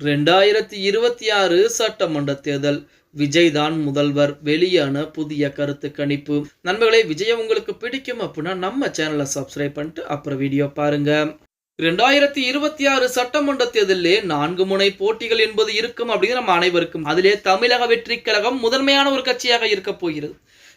ரெண்டாயிரத்தி இருபத்தி ஆறு சட்டமன்ற தேர்தல். விஜய் தான் முதல்வர். வெளியான புதிய கருத்து கணிப்பு. நண்பர்களே விஜய் உங்களுக்கு பிடிக்கும் அப்படின்னா நம்ம சேனலை சப்ஸ்கிரைப் பண்ணிட்டு அப்புறம் வீடியோ பாருங்க. ரெண்டாயிரத்தி இருபத்தி ஆறு சட்டமன்ற தேர்தலிலே நான்கு முனை போட்டிகள் என்பது இருக்கும் அப்படின்னு நம்ம அனைவருக்கும். அதிலே தமிழக வெற்றி கழகம் முதன்மையான ஒரு கட்சியாக இருக்க போகிறது.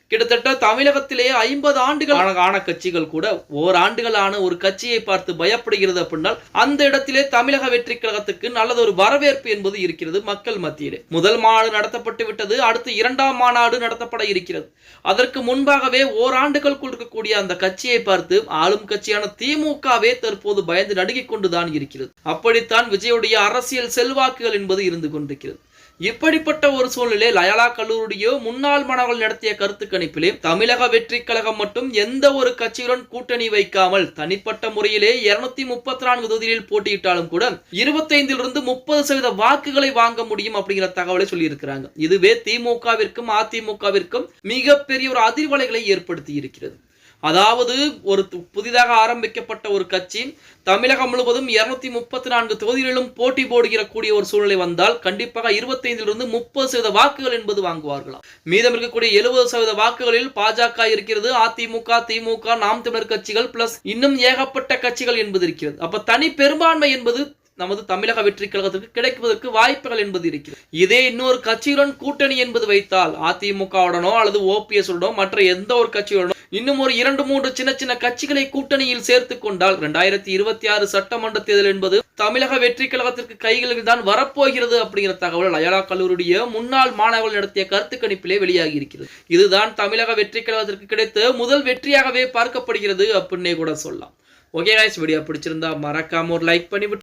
கிட்டத்தட்ட தமிழகத்திலேயே ஐம்பது ஆண்டுகள் ஆன- ஆன கட்சிகள் கூட ஓராண்டுகளான ஒரு கட்சியை பார்த்து பயப்படுகிறது அப்படின்னால் அந்த இடத்திலே தமிழக வெற்றி கழகத்துக்கு நல்லது ஒரு வரவேற்பு என்பது இருக்கிறது மக்கள் மத்தியிலே. முதல் மாநாடு நடத்தப்பட்டு விட்டது அடுத்து இரண்டாம் மாநாடு நடத்தப்பட இருக்கிறது. அதற்கு முன்பாகவே ஓராண்டுகளுக்குள் இருக்கக்கூடிய அந்த கட்சியை பார்த்து ஆளும் கட்சியான திமுகவே தற்போது பயந்து நடுங்கிக் கொண்டுதான் இருக்கிறது. அப்படித்தான் விஜயுடைய அரசியல் செல்வாக்குகள் என்பது இருந்து கொண்டிருக்கிறது. இப்படிப்பட்ட ஒரு சூழ்நிலை லயலா கல்லூரியோ முன்னாள் மாணவர்கள் நடத்திய கருத்து கணிப்பிலே தமிழக வெற்றி கழகம் மட்டும் எந்த ஒரு கட்சியுடன் கூட்டணி வைக்காமல் தனிப்பட்ட முறையிலே இருநூத்தி முப்பத்தி நான்கு தொகுதிகளில் போட்டியிட்டாலும் கூட இருபத்தைந்திலிருந்து முப்பது சதவீத வாக்குகளை வாங்க முடியும் அப்படிங்கிற தகவலை சொல்லியிருக்கிறாங்க. இதுவே திமுகவிற்கும் அதிமுகவிற்கும் மிகப்பெரிய ஒரு அதிர்வலைகளை ஏற்படுத்தி இருக்கிறது. அதாவது ஒரு புதிதாக ஆரம்பிக்கப்பட்ட ஒரு கட்சி தமிழகம் முழுவதும் இருநூத்தி முப்பத்தி நான்கு தொகுதிகளிலும் போட்டி போடுகிற கூடிய ஒரு சூழ்நிலை வந்தால் கண்டிப்பாக இருபத்தைந்திலிருந்து முப்பது சதவீத வாக்குகள் என்பது வாங்குவார்களாம். மீதம் இருக்கக்கூடிய எழுபது சதவீத வாக்குகளில் பாஜக இருக்கிறது. அதிமுக திமுக நாம் தமிழர் கட்சிகள் பிளஸ் இன்னும் ஏகப்பட்ட கட்சிகள் என்பது இருக்கிறது. அப்ப தனி பெரும்பான்மை என்பது நமது தமிழக வெற்றி கழகத்திற்கு கிடைப்பதற்கு வாய்ப்புகள் என்பது இருக்கிறது. இதே இன்னொரு கட்சியுடன் கூட்டணி என்பது வைத்தால் அதிமுகவுடனோ அல்லது ஓபிஎஸ் உடனோ மற்ற எந்த ஒரு கட்சியுடனோ இன்னும் ஒரு இரண்டு மூன்று சின்ன சின்ன கட்சிகளை கூட்டணியில் சேர்த்து கொண்டால் இரண்டாயிரத்தி இருபத்தி ஆறு சட்டமன்ற தேர்தல் என்பது தமிழக வெற்றி கழகத்திற்கு கைகளில் தான் வரப்போகிறது அப்படிங்கிற தகவல் அயலா கல்லூரியுடைய முன்னாள் மாணவர்கள் நடத்திய கருத்து கணிப்பிலே வெளியாகி இருக்கிறது இதுதான் தமிழக வெற்றி கழகத்திற்கு கிடைத்த முதல் வெற்றியாகவே பார்க்கப்படுகிறது அப்படின்னே கூட சொல்லலாம். ஓகே வீடியோ பிடிச்சிருந்தா மறக்காம ஒரு லைக் பண்ணி விட்டு